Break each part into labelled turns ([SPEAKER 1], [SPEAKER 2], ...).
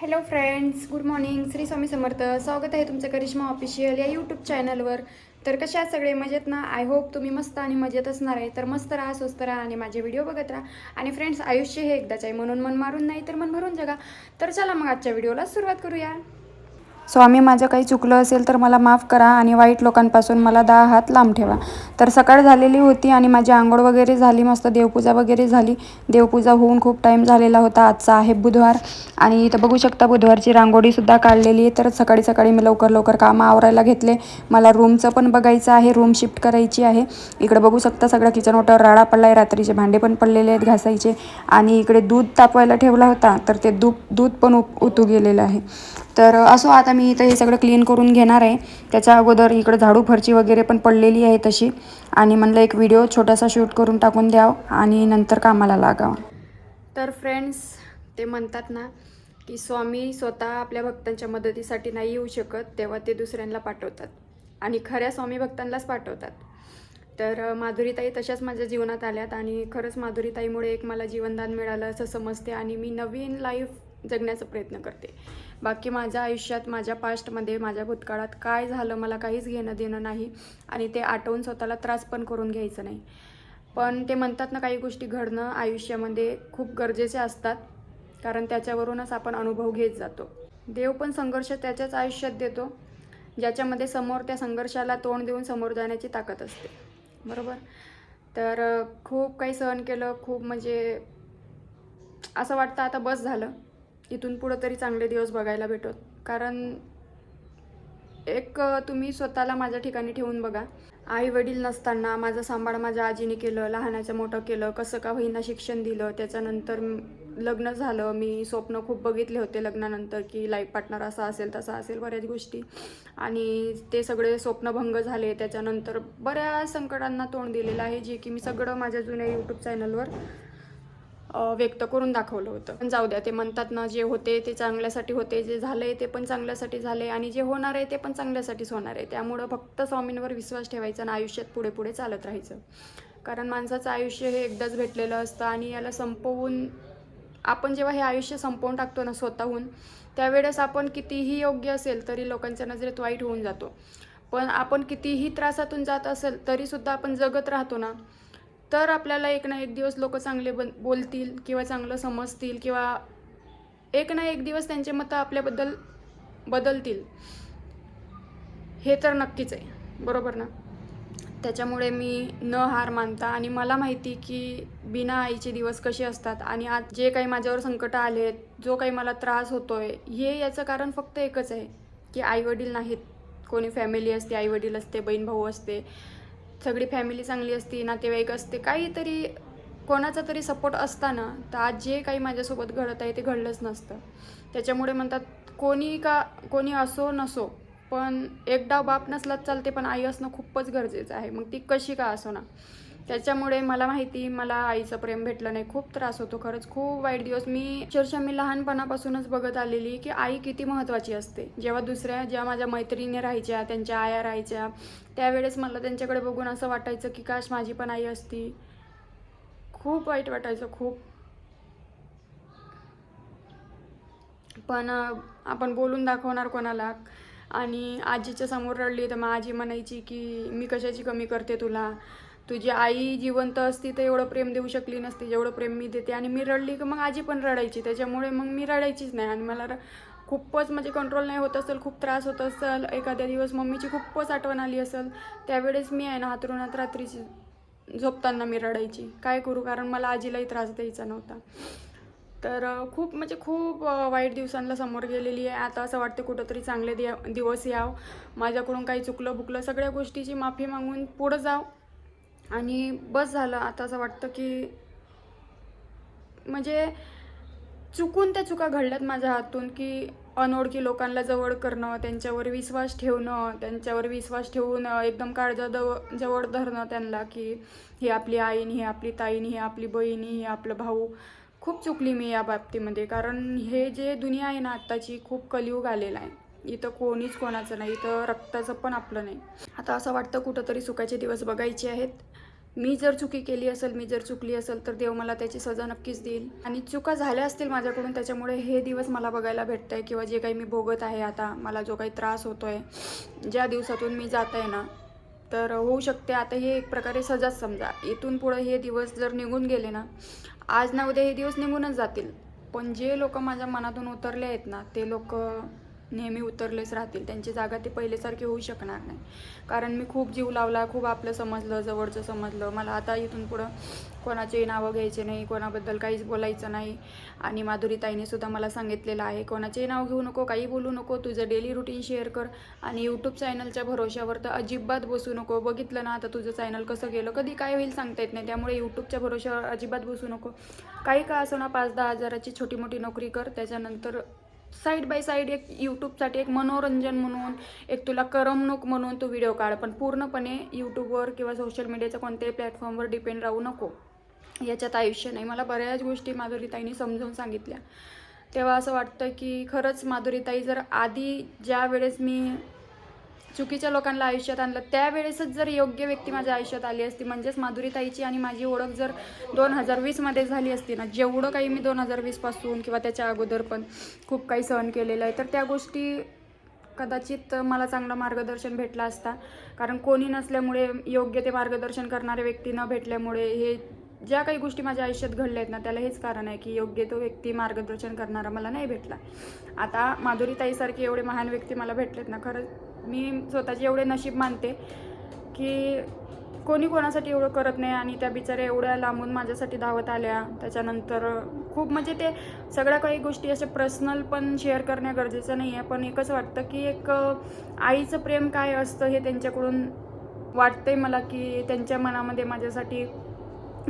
[SPEAKER 1] Hello friends good morning Shri Swami Samarth. स्वागत आहे तुमचं करिश्मा ऑफिशियल या यूट्यूब चॅनलवर तर कशा आहात सगळे? मजेत ना? आय होप तुम्ही मस्त आणि मजेत असणार आहे. तर मस्त राहा स्वस्त राहा आणि माझे व्हिडिओ बघत राहा. आणि फ्रेंड्स आयुष्य हे एकदाच आहे. म्हणून मन मारून नाही तर मन भरून जगा. तर चला मग आजच्या व्हिडिओला सुरुवात करूया. स्वामी माझं काही चुकलं असेल तर मला माफ करा आणि वाईट लोकांपासून मला दहा हात लांब ठेवा. तर सकाळ झालेली होती आणि माझी आंघोळ वगैरे झाली मस्त देवपूजा वगैरे झाली. देवपूजा होऊन खूप टाईम झालेला होता. आजचा आहे बुधवार आणि इथं बघू शकता बुधवारची रांगोळीसुद्धा काढलेली आहे. तर सकाळी सकाळी मी लवकर लवकर कामं आवरायला घेतले. मला रूमचं पण बघायचं आहे. रूम शिफ्ट करायची आहे. इकडे बघू शकता सगळं किचन ओटावर राडा पडला आहे रात्रीचे भांडे पण पडलेले आहेत घासायचे. आणि इकडे दूध तापवायला ठेवला होता. तर ते दूध दूध पण उतू गेलेलं आहे. तर असो आता मी इथं हे सगळं क्लीन करून घेणार आहे. त्याच्या अगोदर इकडं झाडू फरची वगैरे पण पडलेली आहे तशी. आणि म्हणलं एक व्हिडिओ छोटासा शूट करून टाकून द्यावं आणि नंतर कामाला लागावं. तर फ्रेंड्स ते म्हणतात ना की स्वामी स्वतः आपल्या भक्तांच्या मदतीसाठी नाही येऊ शकत तेव्हा ते दुसऱ्यांना पाठवतात. आणि खऱ्या स्वामी भक्तांनाच पाठवतात. तर माधुरीताई तशाच माझ्या जीवनात आल्यात आणि खरंच माधुरीताईमुळे एक मला जीवनदान मिळालं असं समजते. आणि मी नवीन लाईफ जगण्याचा प्रयत्न करते. बाकी माझ्या आयुष्यात माझ्या पास्टमध्ये माझ्या भूतकाळात काय झालं मला काहीच घेणं देणं नाही आणि ते आठवून स्वतःला त्रास पण करून घ्यायचं नाही. पण ते म्हणतात ना काही गोष्टी घडणं आयुष्यामध्ये खूप गरजेचे असतात कारण त्याच्यावरूनच आपण अनुभव घेत जातो. देव पण संघर्ष त्याच्याच आयुष्यात देतो ज्याच्यामध्ये समोर त्या संघर्षाला तोंड देऊन समोर जाण्याची ताकद असते. बरोबर? तर खूप काही सहन केलं खूप म्हणजे असं वाटतं आता बस झालं. इथून पुढं तरी चांगले दिवस बघायला भेटत. कारण एक तुम्ही स्वतःला माझ्या ठिकाणी ठेवून बघा. आई वडील नसताना माझं सांभाळ माझ्या आजीने केलं लहानाचं मोठं केलं कसं का होईना शिक्षण दिलं त्याच्यानंतर लग्न झालं. मी स्वप्न खूप बघितले होते लग्नानंतर की लाईफ पार्टनर असा असेल तसा असेल बऱ्याच गोष्टी. आणि ते सगळे स्वप्नभंग झाले. त्याच्यानंतर बऱ्याच संकटांना तोंड दिलेलं आहे जे की मी सगळं माझ्या जुन्या यूट्यूब चॅनलवर व्यक्त करून दाखवलं होतं. पण जाऊ द्या ते म्हणतात ना जे होते ते चांगल्यासाठी होते जे झालंय ते पण चांगल्यासाठी झाले आणि जे होणार आहे ते पण चांगल्यासाठीच होणार आहे. त्यामुळं फक्त स्वामींवर विश्वास ठेवायचा आणि आयुष्यात पुढे पुढे चालत राहायचं. कारण माणसाचं आयुष्य हे एकदाच भेटलेलं असतं आणि याला संपवून आपण जेव्हा हे आयुष्य संपवून टाकतो ना स्वतःहून त्यावेळेस आपण कितीही योग्य असेल तरी लोकांच्या नजरेत वाईट होऊन जातो. पण आपण कितीही त्रासातून जात असेल तरीसुद्धा आपण जगत राहतो ना तर आपल्याला एक ना एक दिवस लोक चांगले बन बोलतील किंवा चांगलं समजतील किंवा एक ना एक दिवस त्यांचे मतं आपल्याबद्दल बदलतील. हे तर नक्कीच आहे. बरोबर ना? त्याच्यामुळे मी न हार मानता आणि मला माहिती की बिना आईचे दिवस कसे असतात आणि आज जे काही माझ्यावर संकट आलेत जो काही मला त्रास होतोय हे याचं कारण फक्त एकच आहे की आईवडील नाहीत. कोणी फॅमिली असते आईवडील असते बहीण भाऊ असते. सगळी फॅमिली चांगली असते नातेवाईक असते काहीतरी कोणाचा तरी सपोर्ट असताना तर आज जे काही माझ्यासोबत घडत आहे ते घडलंच नसतं. त्याच्यामुळे म्हणतात कोणी का कोणी असो नसो पण एकदा बाप नसलाच चालते पण आई असणं खूपच गरजेचं आहे. मग ती कशी का असो ना? त्याच्यामुळे मला माहिती मला आईचं प्रेम भेटलं नाही. खूप त्रास होतो खरंच. खूप वाईट दिवस. मी अक्षरशः मी लहानपणापासूनच बघत आलेली की आई किती महत्त्वाची असते. जेव्हा दुसऱ्या ज्या माझ्या मैत्रिणी राहायच्या त्यांच्या आया राहायच्या त्यावेळेस मला त्यांच्याकडे बघून असं वाटायचं की काश माझी पण आई असती. खूप वाईट वाटायचं खूप. पण आपण बोलून दाखवणार कोणाला? आणि आजीच्या समोर रडली तर मग आजी म्हणायची की मी कशाची कमी करते तुला? तुझी आई जिवंत असती तर एवढं प्रेम देऊ शकली नसती जेवढं प्रेम मी देते. आणि मी रडली की मग आजी पण रडायची त्याच्यामुळे मग मी रडायचीच नाही. आणि मला र- खूपच म्हणजे कंट्रोल नाही होत असेल खूप त्रास होत असेल एखाद्या दिवस मम्मीची खूपच आठवण आली असेल त्यावेळेस मी आहे ना हातरुणात रात्रीची झोपताना मी रडायची. काय करू? कारण मला आजीलाही त्रास द्यायचा नव्हता. तर खूप म्हणजे खूप वाईट दिवसांना समोर गेलेली आहे. आता असं वाटतं कुठंतरी चांगले दिवस याव. माझ्याकडून काही चुकलं बुकलं सगळ्या गोष्टीची माफी मागून पुढं जाव. आणि बस झालं. आता असं वाटतं की म्हणजे चुकून त्या चुका घडल्यात माझ्या हातून की अनोळखी लोकांना जवळ करणं त्यांच्यावर विश्वास ठेवणं त्यांच्यावर विश्वास ठेवून एकदम काळजा जवळ जवळ धरणं त्यांना की ही आपली आईन ही आपली ताईन ही आपली बहीण ही आपलं भाऊ. खूप चुकली मी या बाबतीमध्ये. कारण हे जे दुनिया आहे ना आत्ताची खूप कलियुग आलेला आहे. इथं कोणीच कोणाचं नाही इथं रक्ताचं पण आपलं नाही. आता असं वाटतं कुठंतरी सुखाचे दिवस बघायचे आहेत. मी जर चुकी केली असेल मी जर चुकली असेल तर देव मला त्याची सजा नक्कीच देईल. आणि चुका झाल्या असतील माझ्याकडून त्याच्यामुळे हे दिवस मला बघायला भेटत आहे किंवा जे काही मी भोगत आहे आता मला जो काही त्रास होतो आहे ज्या दिवसातून मी जात आहे ना तर होऊ शकते. आता हे एक प्रकारे सजाच समजा. इथून पुढं हे दिवस जर निघून गेले ना आज ना उद्या हे दिवस निघूनच जातील. पण जे लोक माझ्या मनातून उतरले आहेत ना ते लोक नेहमी उतरलेच राहतील. त्यांची जागा ते पहिलेसारखी होऊ शकणार नाही. कारण मी खूप जीव लावला खूप आपलं समजलं जवळचं समजलं. मला आता इथून पुढं कोणाचे नावं घ्यायचे नाही कोणाबद्दल काहीच बोलायचं नाही. आणि माधुरीताईने सुद्धा मला सांगितलेलं आहे कोणाचेही नाव घेऊ नको काही बोलू नको. तुझं डेली रुटीन शेअर कर आणि यूट्यूब चॅनलच्या भरोश्यावर तर अजिबात बसू नको. बघितलं ना आता तुझं चॅनल कसं गेलं? कधी काय होईल सांगता येत नाही. त्यामुळे यूट्यूबच्या भरोश्यावर अजिबात बसू नको. काही का असो ना पाच दहा हजाराची छोटी मोठी नोकरी कर. त्याच्यानंतर साईड बाय साईड एक यूट्यूबसाठी एक मनोरंजन म्हणून एक तुला करमणूक म्हणून तू व्हिडिओ काढ. पण पूर्णपणे यूट्यूबवर किंवा सोशल मीडियाच्या कोणत्याही प्लॅटफॉर्मवर डिपेंड राहू नको. याच्यात आयुष्य नाही. मला बऱ्याच गोष्टी माधुरीताईंनी समजून सांगितल्या. तेव्हा असं वाटतं की खरंच माधुरीताई जर आधी ज्या वेळेस मी चुकीच्या लोकांना आयुष्यात आणलं. त्यावेळेसच जर योग्य व्यक्ती माझ्या आयुष्यात आली असती म्हणजेच माधुरीताईची आणि माझी ओळख जर दोन हजार वीसमध्ये झाली असती ना जेवढं काही मी दोन हजार वीसपासून किंवा त्याच्या अगोदर पण खूप काही सहन केलेलं आहे तर त्या गोष्टी कदाचित मला चांगलं मार्गदर्शन भेटला असता. कारण कोणी नसल्यामुळे योग्य ते मार्गदर्शन करणारे व्यक्ती न भेटल्यामुळे हे ज्या काही गोष्टी माझ्या आयुष्यात घडल्या आहेत ना त्याला हेच कारण आहे की योग्य तो व्यक्ती मार्गदर्शन करणारा मला नाही भेटला. आता माधुरीताईसारखे एवढे महान व्यक्ती मला भेटलेत ना खरंच मी स्वतःचे एवढे नशीब मानते की कोणी कोणासाठी एवढं करत नाही आणि त्या बिचाऱ्या एवढ्या लांबून माझ्यासाठी धावत आल्या. त्याच्यानंतर खूप म्हणजे ते सगळ्या काही गोष्टी अशा पर्सनल पण शेअर करणं गरजेचं नाही आहे पण एकच वाटतं की एक आईचं प्रेम काय असतं हे त्यांच्याकडून वाटतंय मला की त्यांच्या मनामध्ये माझ्यासाठी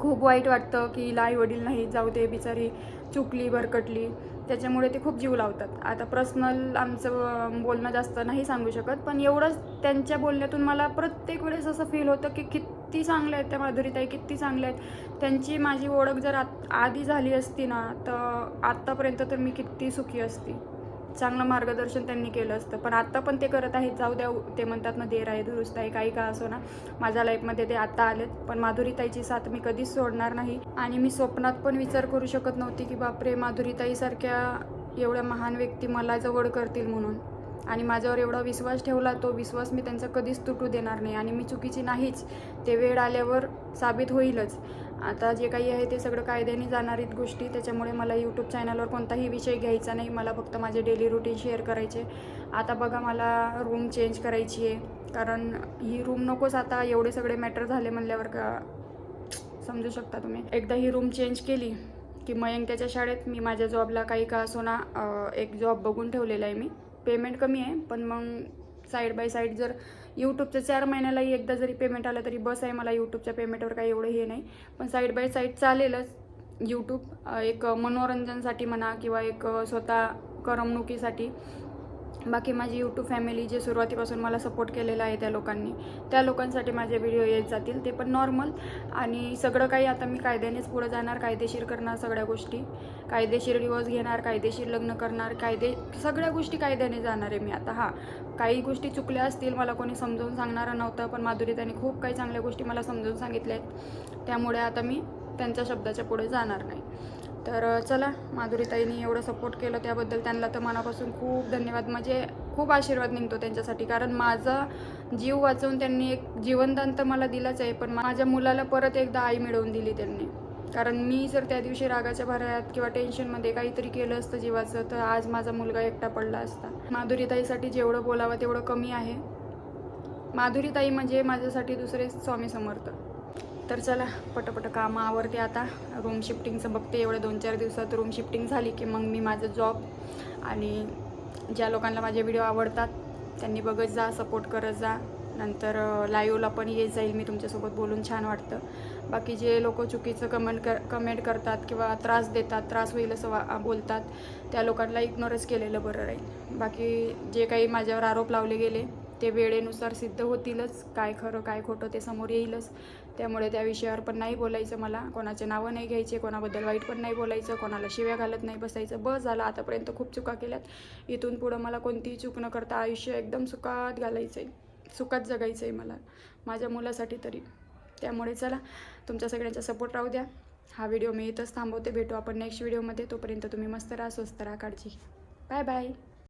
[SPEAKER 1] खूप वाईट वाटतं की हिला आई वडील नाही जाऊ दे बिचारी चुकली भरकटली. त्याच्यामुळे ते खूप जीव लावतात. आता पर्सनल आमचं बोलणं जास्त नाही सांगू शकत पण एवढंच त्यांच्या बोलण्यातून मला प्रत्येक वेळेस असं फील होतं की किती चांगल्या आहेत त्या माधुरीताई किती चांगल्या आहेत. त्यांची माझी ओळख जर आत आधी झाली असती ना तर आत्तापर्यंत तर मी किती सुखी असती. चांगलं मार्गदर्शन त्यांनी केलं असतं. पण आत्ता पण ते करत आहेत. जाऊ द्या ते म्हणतात ना देर आहे दुरुस्त आहे काही का असो ना. माझ्या लाईफमध्ये ते आत्ता आलेत. पण माधुरीताईची साथ मी कधीच सोडणार नाही. आणि मी स्वप्नात पण विचार करू शकत नव्हती की बापरे माधुरीताईसारख्या एवढ्या महान व्यक्ती मला जवळ करतील म्हणून. आणि माझ्यावर एवढा विश्वास ठेवला तो विश्वास मी त्यांचा कधीच तुटू देणार नाही. आणि मी चुकीची नाहीच. ते वेळ आल्यावर साबित होईलच. आता जे काही आहे ते सगळं कायद्याने जाणारीत गोष्टी त्याच्यामुळे मला यूट्यूब चॅनलवर कोणताही विषय घ्यायचा नाही. मला फक्त माझे डेली रुटीन शेअर करायचे. आता बघा मला रूम चेंज करायची आहे. कारण ही रूम नकोच आता. एवढे सगळे मॅटर झाले म्हणल्यावर का? समजू शकता तुम्ही. एकदा ही रूम चेंज केली की मयंक त्याच्या शाळेत मी माझ्या जॉबला काही का असो ना एक जॉब बघून ठेवलेला आहे मी. पेमेंट कमी आहे पण मग साईड बाय साईड जर यूट्यूबचं चार महिन्यालाही एकदा जरी पेमेंट आलं तरी बस आहे मला यूट्यूबच्या पेमेंटवर काही एवढं हे नाही. पण साईड बाय साईड चालेलच. यूट्यूब एक मनोरंजनसाठी म्हणा किंवा एक स्वतः करमणुकीसाठी. बाकी माझी यूट्यूब फॅमिली जे सुरुवातीपासून मला सपोर्ट केलेला आहे त्या लोकांनी त्या लोकांसाठी माझे व्हिडिओ येत जातील ते पण नॉर्मल आणि सगळं काही आता मी कायद्यानेच पुढं जाणार कायदेशीर करणार सगळ्या गोष्टी. कायदेशीर डिवोर्स घेणार कायदेशीर लग्न करणार कायदे सगळ्या गोष्टी कायद्याने जाणार आहे मी आता हां. काही गोष्टी चुकल्या असतील मला कोणी समजावून सांगणारं नव्हतं पण माधुरी त्यांनी खूप काही चांगल्या गोष्टी मला समजावून सांगितल्या आहेत. त्यामुळे आता मी त्यांच्या शब्दाच्या पुढे जाणार नाही. तर चला माधुरीताईंनी एवढं सपोर्ट केलं त्याबद्दल त्यांना तर मनापासून खूप धन्यवाद. म्हणजे खूप आशीर्वाद निघतो त्यांच्यासाठी कारण माझा जीव वाचवून त्यांनी एक जीवनदान तर मला दिलाच आहे पण माझ्या मुलाला परत एकदा आई मिळवून दिली त्यांनी. कारण मी जर त्या दिवशी रागाच्या भरात किंवा टेन्शनमध्ये काहीतरी केलं असतं जीवाचं तर आज माझा मुलगा एकटा पडला असता. माधुरीताईसाठी जेवढं बोलावं तेवढं कमी आहे. माधुरीताई म्हणजे माझ्यासाठी दुसरे स्वामी समर्थ. तर चला पटपट कामं आवरते आता. रूम शिफ्टिंगचं बघते एवढ्या दोन चार दिवसात रूम शिफ्टिंग झाली की मग मी माझं जॉब आणि ज्या लोकांना माझे व्हिडिओ आवडतात त्यांनी बघत जा सपोर्ट करत जा. नंतर लाईव्हला पण येत जाईल मी तुमच्यासोबत बोलून छान वाटतं. बाकी जे लोक चुकीचं कमेंट कर कमेंट करतात किंवा त्रास देतात त्रास होईल असं वा बोलतात त्या लोकांना इग्नोरच केलेलं बरं राहील. बाकी जे काही माझ्यावर आरोप लावले गेले ते वेळेनुसार सिद्ध होतीलच. काय खरं काय खोटं ते समोर येईलच. त्यामुळे त्या विषयावर पण नाही बोलायचं मला. कोणाचे नावं नाही घ्यायचे कोणाबद्दल वाईट पण नाही बोलायचं कोणाला शिव्या घालत नाही बसायचं. बस झालं. आतापर्यंत खूप चुका केल्यात. इथून पुढं मला कोणतीही चूक न करता आयुष्य एकदम सुखात घालायचं आहे सुखात जगायचं आहे मला. माझ्या मुलासाठी तरी. त्यामुळे चला तुमच्या सगळ्यांचा सपोर्ट राहू द्या. हा व्हिडिओ मी इथंच थांबवते. भेटू आपण नेक्स्ट व्हिडिओमध्ये तोपर्यंत तुम्ही मस्त राहा स्वस्त राहा काळजी बाय बाय